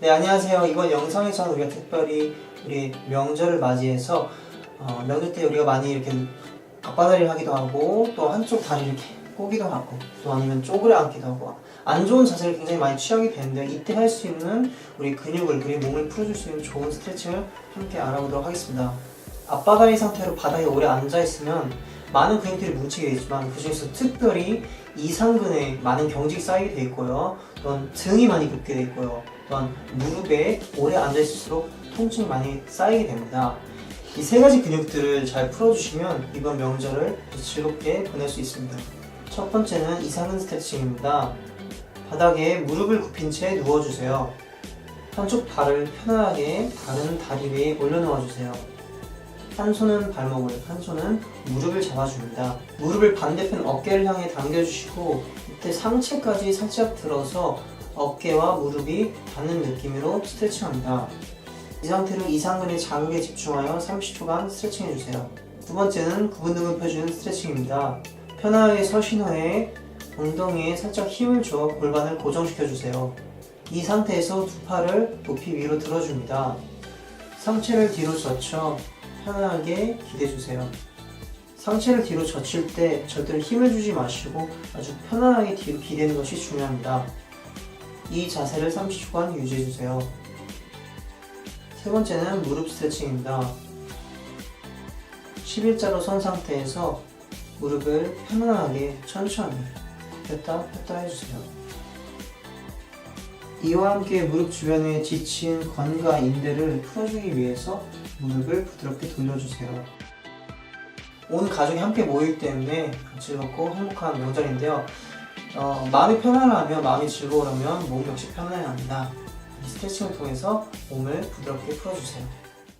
네 안녕하세요. 이번 영상에서는 우리가 특별히 우리 명절을 맞이해서 어, 명절 때 우리가 많이 이렇게 앞바다리를 하기도 하고 또 한쪽 다리 이렇게 꼬기도 하고 또 아니면 쪼그려 앉기도 하고 안 좋은 자세를 굉장히 많이 취하게 되는데 이때 할 수 있는 우리 근육을 우리 몸을 풀어줄 수 있는 좋은 스트레칭을 함께 알아보도록 하겠습니다. 앞바다리 상태로 바닥에 오래 앉아 있으면 많은 근육들이 뭉치게 되지만 그 중에서 특별히 이상근에 많은 경직이 쌓이게 돼 있고요. 또한 등이 많이 굽게 돼 있고요. 또한 무릎에 오래 앉아 있을수록 통증이 많이 쌓이게 됩니다. 이 세 가지 근육들을 잘 풀어주시면 이번 명절을 즐겁게 보낼 수 있습니다. 첫 번째는 이상근 스트레칭입니다. 바닥에 무릎을 굽힌 채 누워주세요. 한쪽 발을 편안하게 다른 다리 위에 올려놓아 주세요. 한 손은 발목을, 한 손은 무릎을 잡아줍니다. 무릎을 반대편 어깨를 향해 당겨주시고 이때 상체까지 살짝 들어서 어깨와 무릎이 닿는 느낌으로 스트레칭합니다. 이 상태로 이상근의 자극에 집중하여 30초간 스트레칭 해주세요. 두 번째는 구분 등을 펴주는 스트레칭입니다. 편하게 서신 후에 엉덩이에 살짝 힘을 줘 골반을 고정시켜주세요. 이 상태에서 두 팔을 높이 위로 들어줍니다. 상체를 뒤로 젖혀 편안하게 기대주세요. 상체를 뒤로 젖힐 때 절대로 힘을 주지 마시고 아주 편안하게 뒤로 기대는 것이 중요합니다. 이 자세를 30초간 유지해주세요. 세 번째는 무릎 스트레칭입니다. 11자로 선 상태에서 무릎을 편안하게 천천히 폈다 폈다 해주세요. 이와 함께 무릎 주변에 지친 건과 인대를 풀어주기 위해서 무릎을 부드럽게 돌려주세요. 온 가족이 함께 모이기 때문에 즐겁고 행복한 명절인데요. 어, 마음이 편안하며 마음이 즐거우려면 몸 역시 편안해야 합니다. 이 스트레칭을 통해서 몸을 부드럽게 풀어주세요.